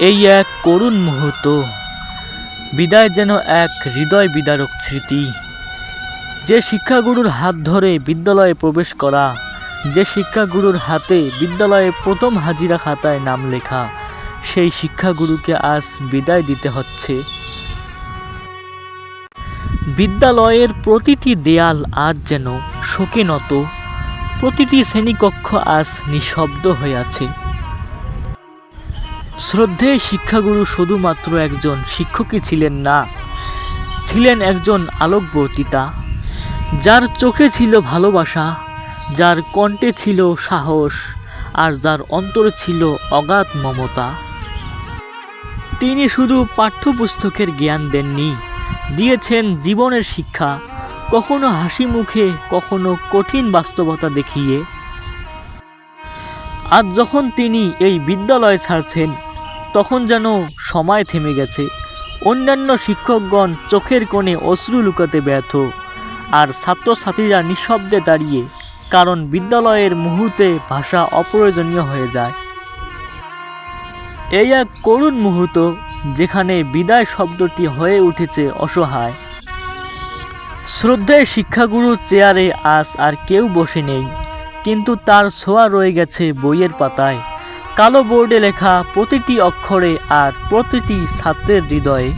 এই এক করুণ মুহূর্ত। বিদায় যেন এক হৃদয় বিদারক স্মৃতি। যে শিক্ষাগুরুর হাত ধরে বিদ্যালয়ে প্রবেশ করা, যে শিক্ষাগুরুর হাতে বিদ্যালয়ে প্রথম হাজিরা খাতায় নাম লেখা, সেই শিক্ষাগুরুকে আজ বিদায় দিতে হচ্ছে। বিদ্যালয়ের প্রতিটি দেয়াল আজ যেন শোকে নত প্রতিটি শ্রেণীকক্ষ আজ নিঃশব্দ হয়ে আছে। শ্রদ্ধেয় শিক্ষাগুরু শুধুমাত্র একজন শিক্ষকই ছিলেন না, ছিলেন একজন আলোকবর্তিতা, যার চোখে ছিল ভালোবাসা, যার কণ্ঠে ছিল সাহস, আর যার অন্তরে ছিল অগাধ মমতা। তিনি শুধু পাঠ্যপুস্তকের জ্ঞান দেননি, দিয়েছেন জীবনের শিক্ষা, কখনো হাসি মুখে, কখনো কঠিন বাস্তবতা দেখিয়ে। আজ যখন তিনি এই বিদ্যালয় ছাড়ছেন তখন যেন সময় থেমে গেছে। অন্যান্য শিক্ষকগণ চোখের কোণে অশ্রু লুকাতে ব্যর্থ। আর ছাত্রছাত্রীরা নিঃশব্দে দাঁড়িয়ে, কারণ বিদ্যালয়ের মুহূর্তে ভাষা অপ্রয়োজনীয় হয়ে যায়। এই এক করুণ মুহূর্ত, যেখানে বিদায় শব্দটি হয়ে উঠেছে অসহায়। শ্রদ্ধেয় শিক্ষাগুরুর চেয়ারে আজ আর কেউ বসে নেই, কিন্তু তার ছোঁয়া রয়ে গেছে বইয়ের পাতায়। কালো বোর্ডে লেখা প্রতিটি অক্ষরে আর প্রতিটি ছাত্রের হৃদয়ে।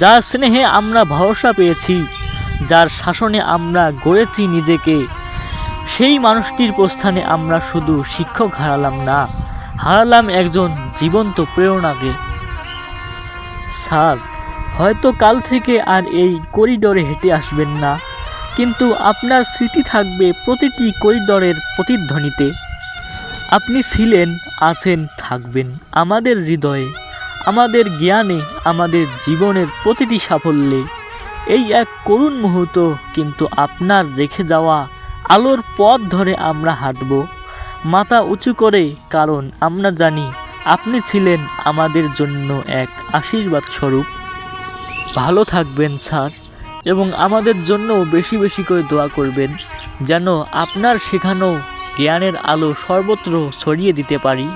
যার স্নেহে আমরা ভরসা পেয়েছি, যার শাসনে আমরা গড়েছি নিজেকে, সেই মানুষটির প্রস্থানে আমরা শুধু শিক্ষক হারালাম না, হারালাম একজন জীবন্ত প্রেরণাকে। স্যার, হয়তো কাল থেকে আর এই করিডোরে হেঁটে আসবেন না, কিন্তু আপনার স্মৃতি থাকবে প্রতিটি করিডোরের প্রতিধ্বনিতে। আপনি ছিলেন, আছেন, থাকবেন আমাদের হৃদয়ে, আমাদের জ্ঞানে, আমাদের জীবনের প্রতিটি সাফল্যে। এই এক করুণ মুহূর্ত কিন্তু আপনার রেখে যাওয়া আলোর পথ ধরে আমরা হাঁটব। মাথা উঁচু করে, কারণ আমরা জানি আপনি ছিলেন আমাদের জন্য এক আশীর্বাদ স্বরূপ। ভালো থাকবেন, স্যার, এবং আমাদের জন্য বেশি বেশি করে দোয়া করবেন, যেন আপনার শেখানো জ্ঞানের আলো সর্বত্র ছড়িয়ে দিতে পারি।